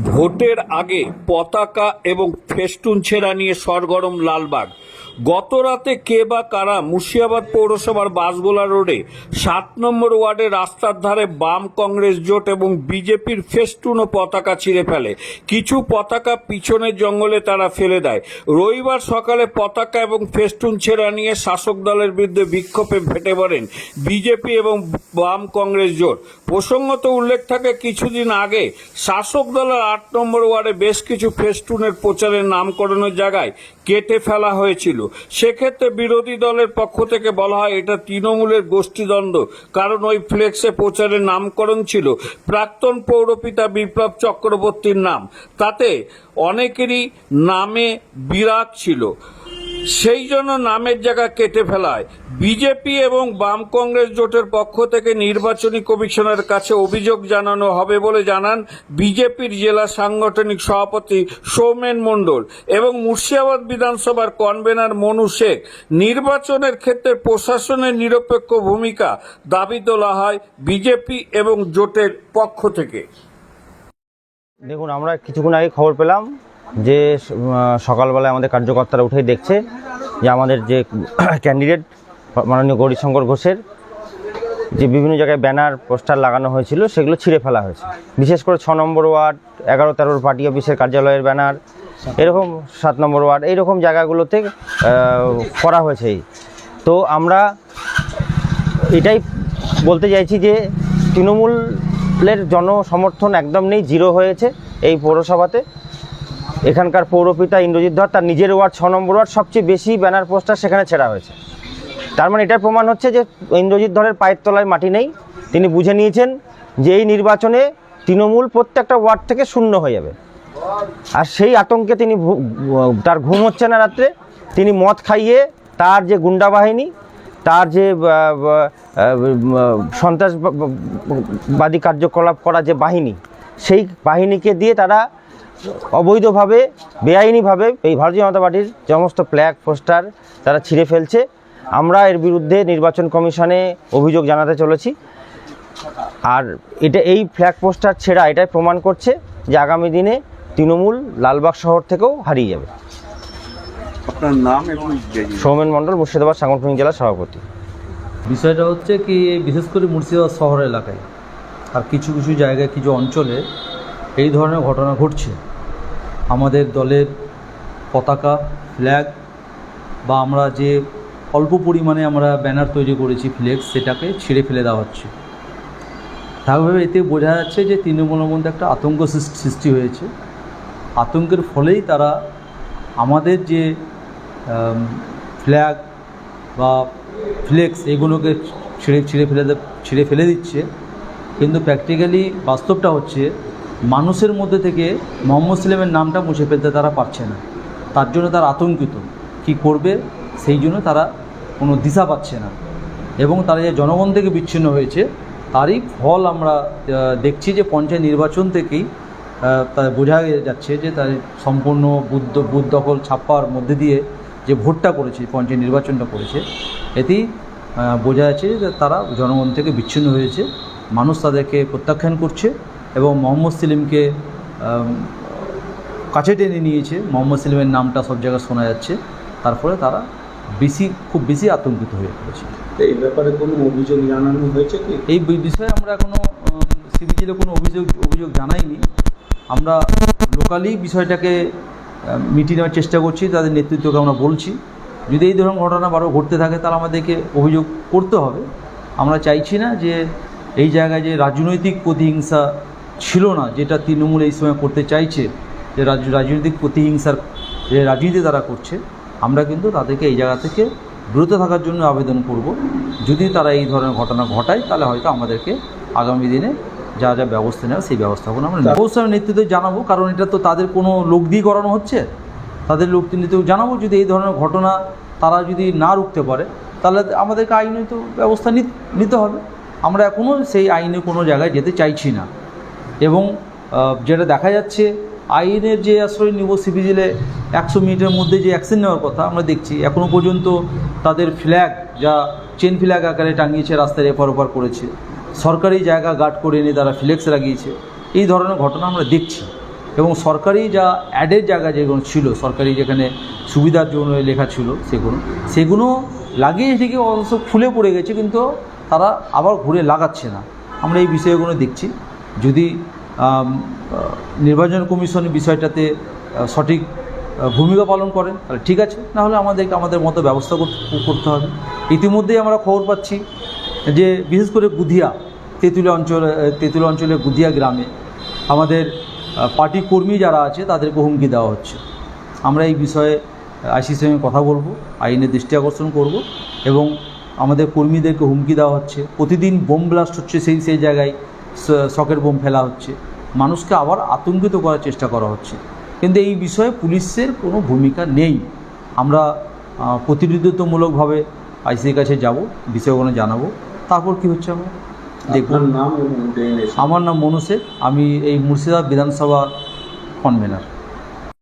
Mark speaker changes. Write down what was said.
Speaker 1: ভোটের আগে পতাকা এবং ফেস্টুন ছেঁড়া নিয়ে সরগরম লালবাগ। গত রাতে কে বা কারা মুর্শিদাবাদ পৌরসভার বাসগোলা রোডে সাত নম্বর ওয়ার্ডে রাস্তার ধারে বাম কংগ্রেস জোট এবং বিজেপির ফেস্টুন ও পতাকা ছিঁড়ে ফেলে। কিছু পতাকা পিছনের জঙ্গলে তারা ফেলে দেয়। রবিবার সকালে পতাকা এবং ফেস্টুন ছেঁড়া নিয়ে শাসক দলের বিরুদ্ধে বিক্ষোভে ফেটে পড়েন বিজেপি এবং বাম কংগ্রেস জোট। প্রসঙ্গত উল্লেখ থাকে, কিছুদিন আগে শাসক দলের আট নম্বর ওয়ার্ডে বেশ কিছু ফেস্টুনের প্রচারের নামকরণের জায়গায় কেটে ফেলা হয়েছিল। সেক্ষেত্রে বিরোধী দলের পক্ষ থেকে বলা হয়, এটা তৃণমূলের গোষ্ঠীদ্বন্দ্ব। কারণ ওই ফ্লেক্সে প্রচারের নামকরণ ছিল। প্রাক্তন পৌরপিতা বিপ্লব চক্রবর্তীর নাম। তাতে অনেকেরই নামে বিরাট ছিল। সেই জন্য নামের জায়গা কেটে ফেলায়। বিজেপি এবং বাম কংগ্রেস জোটের পক্ষ থেকে নির্বাচনী কমিশনের কাছে অভিযোগ জানানো হবে বলে জানান বিজেপির জেলা সাংগঠনিক সভাপতি সৌমেন মণ্ডল এবং মুর্শিদাবাদ বিধানসভার কনভেনার মনু শেখ। নির্বাচনের ক্ষেত্রে প্রশাসনের নিরপেক্ষ ভূমিকা দাবি তোলা হয় বিজেপি এবং জোটের পক্ষ থেকে।
Speaker 2: দেখুন, আমরা কিছুক্ষণ আগে খবর পেলাম। যে সকালবেলায় আমাদের কার্যকর্তারা উঠেই দেখছে যে আমাদের যে ক্যান্ডিডেট মাননীয় গৌরীশঙ্কর ঘোষের, যে বিভিন্ন জায়গায় ব্যানার, পোস্টার লাগানো হয়েছিল, সেগুলো ছিঁড়ে ফেলা হয়েছে। বিশেষ করে ছ নম্বর ওয়ার্ড, এগারো তেরোর পার্টি অফিসের কার্যালয়ের ব্যানার, এরকম সাত নম্বর ওয়ার্ড, এইরকম জায়গাগুলোতে করা হয়েছে তো আমরা এটাই বলতে চাইছি যে, তৃণমূলের জনসমর্থন একদম নেই, জিরো হয়েছে এই পৌরসভাতে। এখানকার পৌরপিতা ইন্দ্রজিৎ ধর তার নিজের ওয়ার্ড, ছ নম্বর ওয়ার্ড, সবচেয়ে বেশি ব্যানার পোস্টার সেখানে ছেড়া হয়েছে। তার মানে এটার প্রমাণ হচ্ছে যে ইন্দ্রজিৎ ধরের পায়ের তলায় মাটি নেই। তিনি বুঝে নিয়েছেন যে এই নির্বাচনে তৃণমূল প্রত্যেকটা ওয়ার্ড থেকে শূন্য হয়ে যাবে। আর সেই আতঙ্কে তিনি তার ঘুম হচ্ছে না রাত্রে। তিনি মদ খাইয়ে তার যে গুন্ডা বাহিনী, তার যে সন্ত্রাসবাদী কার্যকলাপ করা যে বাহিনী, সেই বাহিনীকে দিয়ে তারা অবৈধভাবে বেআইনিভাবে এই ভারতীয় জনতা পার্টির সমস্ত ফ্ল্যাগ পোস্টার তারা ছিঁড়ে ফেলছে। আমরা এর বিরুদ্ধে নির্বাচন কমিশনে অভিযোগ জানাতে চলেছি। আর এটা এই ফ্ল্যাগ পোস্টার ছেঁড়া এটাই প্রমাণ করছে যে আগামী দিনে তৃণমূল লালবাগ শহর থেকেও হারিয়ে যাবে।
Speaker 3: আপনার নাম এবং
Speaker 2: সৌমেন মণ্ডল মুর্শিদাবাদ সাংগঠনিক জেলার সভাপতি।
Speaker 4: বিষয়টা হচ্ছে কি বিশেষ করে মুর্শিদাবাদ শহর এলাকায় আর কিছু কিছু জায়গায় কিছু অঞ্চলে এই ধরনের ঘটনা ঘটছে। আমাদের দলের পতাকা ফ্ল্যাগ বা আমরা যে অল্প পরিমাণে আমরা ব্যানার তৈরি করেছি ফ্লেক্স সেটাকে ছিঁড়ে ফেলে দেওয়া হচ্ছে। তাহলে এতে বোঝা যাচ্ছে যে তৃণমূলের মধ্যে একটা আতঙ্ক সৃষ্টি- হয়েছে। আতঙ্কের ফলেই তারা আমাদের যে ফ্ল্যাগ বা ফ্লেক্স এগুলোকে ছিঁড়ে ছিঁড়ে ফেলে ছিঁড়ে ফেলে দিচ্ছে। কিন্তু প্র্যাকটিক্যালি বাস্তবটা হচ্ছে মানুষের মধ্যে থেকে মোহাম্মদ সালেমের নামটা মুছে ফেলতে তারা পারছে না। তার জন্য তারা আতঙ্কিত। কি করবে, সেই জন্য তারা কোনো দিশা পাচ্ছে না। এবং তারা যে জনগণ থেকে বিচ্ছিন্ন হয়েছে, তারই ফল আমরা দেখছি যে পঞ্চায়েত নির্বাচন থেকেই তা বোঝা যাচ্ছে যে তার সম্পূর্ণ বুদ্ধ, বুথ দখল ছাপ্পার মধ্যে দিয়ে যে ভোটটা করেছে, পঞ্চায়েত নির্বাচনটা করেছে, এতেই বোঝা যাচ্ছে যে তারা জনগণ থেকে বিচ্ছিন্ন হয়েছে। মানুষ তাদেরকে প্রত্যাখ্যান করছে। এবং মোহাম্মদ সেলিমকে কাছে টেনে নিয়েছে। মোহাম্মদ সেলিমের নামটা সব জায়গায় শোনা যাচ্ছে। তারপরে তারা বেশি খুব বেশি আতঙ্কিত হয়ে পড়েছে।
Speaker 3: এই ব্যাপারে কোনো অভিযোগ জানানো হয়েছে কি?
Speaker 4: এই বিষয়ে আমরা এখনও সিবিজিলে কোনো অভিযোগ অভিযোগ জানাইনি। আমরা লোকালি বিষয়টাকে মিটিয়ে নেওয়ার চেষ্টা করছি তাদের নেতৃত্বকে আমরা বলছি। যদি এই ধরনের ঘটনা বারো ঘটতে থাকে তাহলে আমাদেরকে অভিযোগ করতে হবে। আমরা চাইছি না যে এই জায়গায় যে রাজনৈতিক প্রতিহিংসা ছিল না যেটা তৃণমূল এই সময় করতে চাইছে যে রাজ- রাজনৈতিক প্রতিহিংসার যে রাজনীতি তারা করছে আমরা কিন্তু তাদেরকে এই জায়গা থেকে বিরত থাকার জন্য আবেদন করব। যদি তারা এই ধরনের ঘটনা ঘটায় তাহলে হয়তো আমাদেরকে আগামী দিনে যা যা ব্যবস্থা নেওয়া সেই ব্যবস্থাপনা আমরা। অবশ্যই আমি নেতৃত্বে জানাব কারণ এটা তো তাদের কোনো লোক দিয়ে করানো হচ্ছে। তাদের লোক নেতৃত্ব জানাব যদি এই ধরনের ঘটনা তারা যদি না রুখতে পারে তাহলে আমাদেরকে আইনত ব্যবস্থা নিতে হবে। আমরা এখনও সেই আইনে কোনো জায়গায় যেতে চাইছি না। এবং যেটা দেখা যাচ্ছে, আইনের যে আশ্রয় নিব সিভিজিলে একশো মিনিটের মধ্যে যে অ্যাকশন নেওয়ার কথা আমরা দেখছি এখনও পর্যন্ত তাদের ফ্ল্যাগ যা চেন ফ্ল্যাগ আকারে টাঙিয়েছে রাস্তায় এপার ওপার করেছে, সরকারি জায়গা গার্ড করে এনে তারা ফ্লেক্স লাগিয়েছে, এই ধরনের ঘটনা আমরা দেখছি। এবং সরকারি যা অ্যাডের জায়গা যেগুলো ছিল, সরকারি যেখানে সুবিধার জন্য লেখা ছিল সেগুলো সেগুলো লাগিয়ে থেকে অবশ্য ফুলে পড়ে গেছে, কিন্তু তারা আবার ঘুরে লাগাচ্ছে না। আমরা এই বিষয়গুলো দেখছি। যদি নির্বাচন কমিশন বিষয়টাতে সঠিক ভূমিকা পালন করেন, তাহলে ঠিক আছে। নাহলে আমাদেরকে, আমাদের মতো ব্যবস্থা করতে হবে। ইতিমধ্যেই আমরা খবর পাচ্ছি যে, বিশেষ করে গুধিয়া, তেঁতুলিয়া অঞ্চলে তেঁতুলিয়া অঞ্চলের গুধিয়া গ্রামে আমাদের পার্টি কর্মী যারা আছে, তাদেরকে হুমকি দেওয়া হচ্ছে। আমরা এই বিষয়ে আইসির সঙ্গে কথা বলব, আইনের দৃষ্টি আকর্ষণ করব এবং আমাদের কর্মীদেরকে হুমকি দেওয়া হচ্ছে। প্রতিদিন বোম ব্লাস্ট হচ্ছে সেই সেই জায়গায়। সকেট বোম ফেলা হচ্ছে। মানুষকে আবার আতঙ্কিত করার চেষ্টা করা হচ্ছে। কিন্তু এই বিষয়ে পুলিশের কোনো ভূমিকা নেই। আমরা প্রতিনিধিত্বমূলকভাবে আইসির কাছে যাব বিষয়গুলো জানাব। তারপর কি হচ্ছে আমরা
Speaker 3: ডেজিগনেশন
Speaker 4: আমার নাম মনু আমি এই মুর্শিদাবাদ বিধানসভা কনভেনার